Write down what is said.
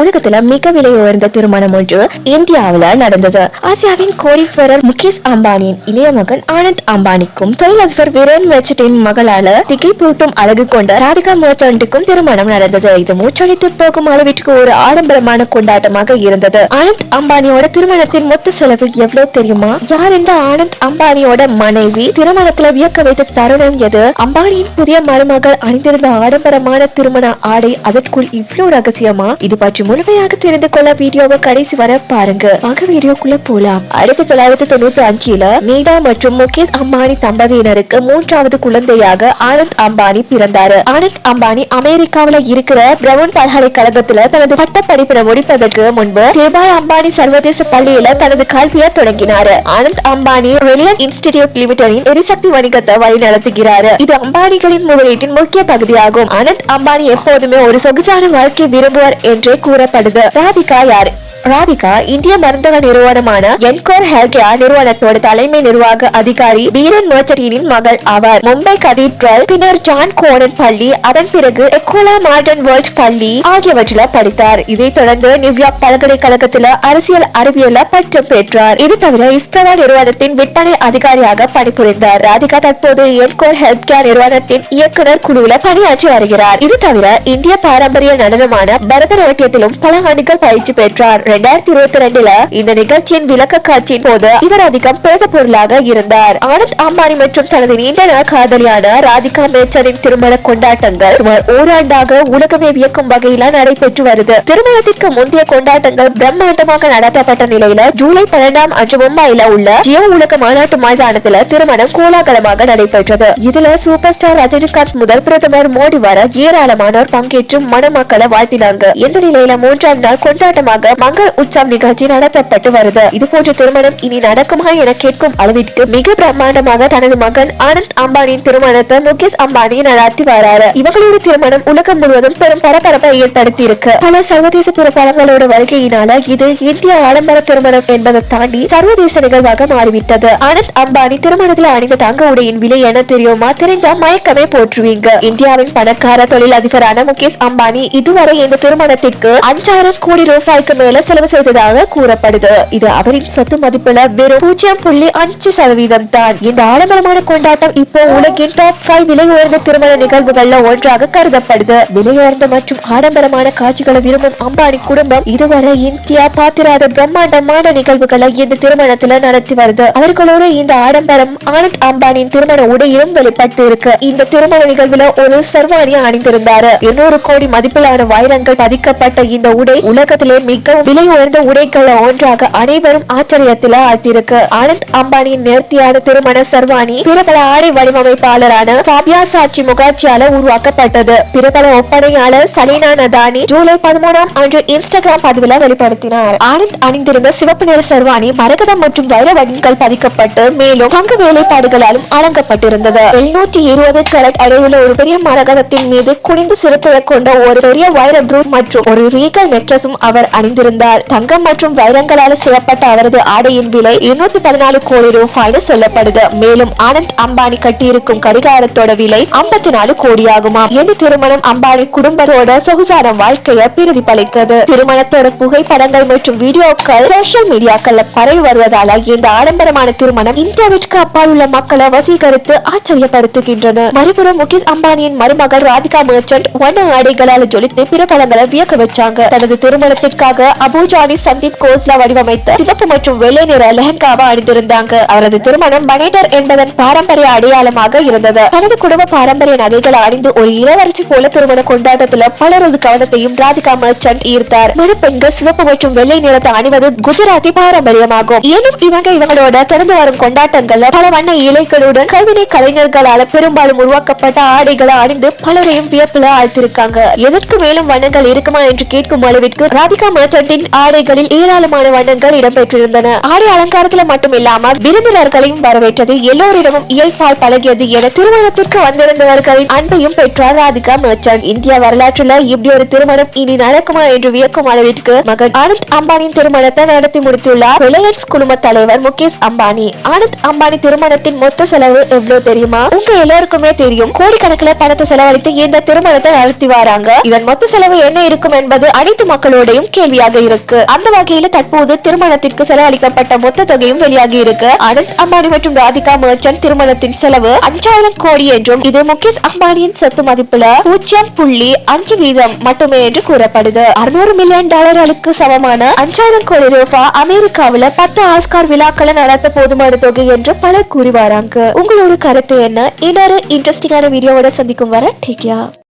உலகத்துல மிக விலை உயர்ந்த திருமணம் ஒன்று இந்தியாவில நடந்தது. ஆசியாவின் கோடீஸ்வரர் முகேஷ் அம்பானியின் இளைய மகன் ஆனந்த் அம்பானிக்கும் தொழிலதிபர் வீரன் மெர்ச்சட்டின் மகளால திகைப்பூட்டும் அழகு கொண்ட ராதிகா மெர்ச்சன்ட்டுக்கும் திருமணம் நடந்தது. இது மூச்சடித்து போகும் அளவிற்கு ஒரு ஆடம்பரமான கொண்டாட்டமாக இருந்தது. ஆனந்த் அம்பானியோட திருமணத்தின் மொத்த செலவு எவ்வளவு தெரியுமா? யார் இந்த ஆனந்த் அம்பானியோட மனைவி? திருமணத்துல வியக்க வைத்த தருணம் எது? அம்பானியின் புதிய மருமகள் அணிந்திருந்த ஆடம்பரமான திருமண ஆடை அதற்குள் இவ்வளவு ரகசியமா? இது பற்றி முழுமையாக தெரிந்து கொள்ள வீடியோவை கடைசி வர பாருங்க. வாங்க வீடியோக்குள்ள போலாம். ஆயிரத்தி தொள்ளாயிரத்தி தொண்ணூத்தி அஞ்சுல மீனா மற்றும் முகேஷ் அம்பானி தம்பதியினருக்கு மூன்றாவது குழந்தையாக ஆனந்த் அம்பானி பிறந்தாரு. ஆனந்த் அம்பானி அமெரிக்காவுல இருக்கிற பிரவுன் பல்கலைக்கழகத்துல தனது பட்டப்படிப்பினை முடிப்பதற்கு முன்பு தேபாய் அம்பானி சர்வதேச பள்ளியில தனது கல்வியை தொடங்கினாரு. ஆனந்த் அம்பானி ரிலையன்ஸ் இன்ஸ்டிடியூட் லிமிடெடின் எரிசக்தி வணிகத்தை வழிநடத்துகிறாரு. இது அம்பானிகளின் முதலீட்டின் முக்கிய பகுதியாகும். ஆனந்த் அம்பானி எப்போதுமே ஒரு சொகுசான வாழ்க்கை விரும்புவார் என்றே கூறப்படுது. ராதிகா யாரு? ராதிகா இந்திய மருந்தக நிறுவனமான என்கோர் ஹெல்த் கேர் நிறுவனத்தோட தலைமை நிர்வாக அதிகாரி வீரன் மர்ச்சடினின் மகள் ஆவார். மும்பை கதீட்ரல் பின்னர் ஜான் கோனன் பள்ளி அதன் பிறகு எக்கோலா மார்டன் வேர்ல்ட் பள்ளி ஆகியவற்றில படித்தார். இதைத் தொடர்ந்து நியூயார்க் பல்கலைக்கழகத்துல அரசியல் அறிவியல பட்டம் பெற்றார். இது தவிர இஸ்ரவா நிறுவனத்தின் விற்பனை அதிகாரியாக பணிபுரிந்தார். ராதிகா தற்போது என்கோர் ஹெல்த் கேர் நிறுவனத்தின் இயக்குனர் குழுவில் பணியாற்றி வருகிறார். இது தவிர இந்திய பாரம்பரிய நடனமான பரதநாட்டியத்திலும் பல ஆண்டுகள் பயிற்சி பெற்றார். ரெண்டாயிரத்தி இருபத்தி ரெண்டுல இந்த நிகழ்ச்சியின் விளக்க காட்சியின் போது இவர் அதிகம் பேச பொருளாக இருந்தார். ஆனந்த் அம்பானி மற்றும் தனது நீண்ட நாள் காதலியான ராதிகா மேச்சரின் திருமண கொண்டாட்டங்கள் சுமார் ஓராண்டாக உலகமே வியக்கும் வகையில நடைபெற்று வருது. திருமணத்திற்கு முந்தைய கொண்டாட்டங்கள் பிரம்மாண்டமாக நடத்தப்பட்ட நிலையில ஜூலை பன்னெண்டாம் அன்று மும்பையில உள்ள ஜியோ உலக மாநாட்டு மைதானத்துல திருமணம் கோலாகலமாக நடைபெற்றது. இதுல சூப்பர் ஸ்டார் ரஜினிகாந்த் முதல் பிரதமர் மோடி வர ஏராளமானோர் பங்கேற்று மணமக்களை வாழ்த்தினாங்க. இந்த நிலையில மூன்றாம் நாள் கொண்டாட்டமாக மங்கள் உற்சவ் நிகழ்ச்சி நடத்தப்பட்டு வருது. இது போன்ற திருமணம் இனி நடக்குமா என கேட்கும் அளவிற்கு மிக பிரம்மாண்டமாக தனது மகன் ஆனந்த் அம்பானியின் திருமணத்தை முகேஷ் அம்பானி நடத்தி வராரு. இவங்களோட திருமணம் உலகம் முழுவதும் பெரும் பரபரப்பை ஏற்படுத்தி இருக்கு பல சர்வதேச பிரபலங்களோட வருகையினால இது இந்திய ஆடம்பர திருமணம் என்பதை தாண்டி சர்வதேச நிகழ்வாக மாறிவிட்டது. ஆனந்த் அம்பானி திருமணத்தில் அணிந்த தங்க உடையின் விலை என தெரியுமா? தெரிஞ்சா மயக்கமே போற்றுவீங்க. இந்தியாவின் பணக்கார தொழிலதிபரான முகேஷ் அம்பானி இதுவரை இந்த திருமணத்திற்கு அஞ்சாயிரம் கோடி ரூபாய்க்கு மேல செலவு செய்ததாக கூறப்படுது. இது அவரின் சொத்து மதிப்புல வெறும் பூஜ்ஜியம் புள்ளி அஞ்சு சதவீதம் தான். இந்த ஆடம்பரமான கொண்டாட்டம் இப்போ உலகின் டாப் ஃபைவ் விலை உயர்ந்த திருமண நிகழ்வுகள்ல ஒன்றாக கருதப்படுது. விலை உயர்ந்த மற்றும் ஆடம்பரமான காட்சிகளை விரும்பும் அம்பானி குடும்பம் இதுவரை இந்தியா பாத்திராத பிரம்மாண்டமான நிகழ்வுகளை இந்த திருமணத்துல நடத்தி வருது. அவர்களோட இந்த ஆடம்பரம் ஆனந்த் அம்பானியின் திருமண உடையிலும் வெளிப்பட்டு இருக்கு. இந்த திருமண நிகழ்வுல ஒரு சர்வாணி அணிந்திருந்தாரு. இருநூறு கோடி மதிப்பிலான வைரங்கள் பதிக்கப்பட்ட இந்த உடை உலகத்திலே மிகவும் விலை உயர்ந்த உடைகளை ஒன்றாக அனைவரும் ஆச்சரியத்தில் ஆழ்த்திருக்கு ஆனந்த் அம்பானியின் நேர்த்தியான திருமண சர்வாணி பிரபல ஆடை வடிவமைப்பாளரான சாபியா சாட்சி முகாட்சியால உருவாக்கப்பட்டது. பிரபல ஒப்பனையாளர் சலீனா நதானி ஜூலை பதிமூணாம் அன்று இன்ஸ்டாகிராம் பதிவில் வெளிப்படுத்தினார். ஆனந்த் அணிந்திருந்த சிவப்பு நிற சர்வாணி மரகதம் மற்றும் வைர வடிவங்கள் பதிக்கப்பட்டு மேலும் தங்க வேலைப்பாடுகளாலும் அலங்கப்பட்டிருந்தது எழுநூற்றி இருபது கரட் அளவுள்ள ஒரு பெரிய மரகதத்தின் மீது குனிந்து சிறுத்தையை கொண்ட ஒரு பெரிய வைர ப்ரூட் மற்றும் ஒரு ரீகல் நெக்லஸும் அவர் அணிந்திருந்தார். தங்கம் மற்றும் வைரங்களால் செய்யப்பட்ட அவரது ஆடையின் விலை இருநூத்தி பதினாலு கோடி ரூபாய்னு சொல்லப்படுது. மேலும் ஆனந்த் அம்பானி கட்டியிருக்கும் கடிகாரத்தோட விலை ஐம்பத்தி நாலு கோடியாகுமா என் திருமணம் அம்பானி குடும்பத்தோட சொகுசான வாழ்க்கைய பிரதிபலிக்கிறது. திருமணத்தோட புகைப்படங்கள் மற்றும் வீடியோக்கள் சோசியல் மீடியாக்கள்ல பரவி வருவதால இந்த ஆடம்பரமான திருமணம் இந்தியாவிற்கு அப்பால் உள்ள மக்களை வசீகரித்து ஆச்சரியப்படுத்துகின்றன. மறுபுறம் முகேஷ் அம்பானியின் மருமகள் ராதிகா மர்ச்சன்ட் வண்ண ஆடைகளால் ஜொலித்து பிற படங்களை வியக்க வச்சாங்க. தனது திருமணத்திற்காக அபு பூஜாரி சந்தீப் கோஸ்லா வடிவமைத்த சிவப்பு மற்றும் வெள்ளை நிற லெஹங்காவை அணிந்திருந்தாங்க. அவரது திருமணம் பனேடர் என்பதன் பாரம்பரிய அடையாளமாக இருந்தது. தனது குடும்ப பாரம்பரிய நகைகளை அணிந்து ஒரு இளவரசி போல திருமண கொண்டாட்டத்துல பலரது கவனத்தையும் ராதிகா மர்ச்சன்ட் ஈர்த்தார். மணப்பெண்கள் சிவப்பு மற்றும் வெள்ளை நிறத்தை அணிவது குஜராத்தி பாரம்பரியமாகும். எனும் இவங்க இவங்களோட திறந்து வரும் கொண்டாட்டங்கள்ல பல வண்ண இலைகளுடன் கைவினை கலைஞர்களால பெரும்பாலும் உருவாக்கப்பட்ட ஆடைகளை அணிந்து பலரையும் வியப்புல ஆழ்த்திருக்காங்க. எதற்கு மேலும் வண்ணங்கள் இருக்குமா என்று கேட்கும் அளவிற்கு ராதிகா மர்ச்சன்டின் ஆடைகளில் ஏராளமான வண்ணங்கள் இடம்பெற்றிருந்தன. ஆடை அலங்காரத்துல மட்டும் இல்லாம விருந்தினர்களையும் வரவேற்றது எல்லோரிடமும் இயல்பால் பழகியது என திருமணத்திற்கு வந்திருந்தவர்களின் அன்பையும் பெற்றார் ராதிகா மர்ச்சன்ட். இந்தியா வரலாற்றுல இப்படி ஒரு திருமணம் இனி நடக்குமா என்று வியக்கும் அளவிற்கு மகன் ஆனந்த் அம்பானியின் திருமணத்தை நடத்தி முடித்துள்ளார் ரிலையன்ஸ் குழும தலைவர் முகேஷ் அம்பானி. ஆனந்த் அம்பானி திருமணத்தின் மொத்த செலவு எவ்வளவு தெரியுமா? உங்க எல்லாருக்குமே தெரியும். கோடிக்கணக்கில் பணத்தை செலவழித்து இந்த திருமணத்தை நடத்தி வராங்க. இதன் மொத்த செலவு என்ன இருக்கும் என்பது அனைத்து மக்களோடையும் கேள்வியாக இருக்கு. அந்த வகையில தற்போது திருமணத்திற்கு செலவழிக்கப்பட்ட மொத்த தொகையும் வெளியாகி இருக்கு. அனந்த் அம்பானி மற்றும் ராதிகா மர்ச்சன்ட் திருமணத்தின் செலவு அஞ்சாயிரம் கோடி என்றும் இது முகேஷ் அம்பானியின் சொத்து மதிப்புல பூஜ்ஜியம் புள்ளி அஞ்சு வீதம் மட்டுமே என்று கூறப்படுது. அறுநூறு மில்லியன் டாலர்களுக்கு சமமான அஞ்சாயிரம் கோடி ரூபாய் அமெரிக்காவில பத்து ஆஸ்கார் விழாக்களை நடத்த போதுமான தொகை என்று பலர் கூறி வராங்க உங்களோட கருத்து என்ன? இன்னொரு இன்ட்ரெஸ்டிங்கான வீடியோவோட சந்திக்கும் வர டேக்கியா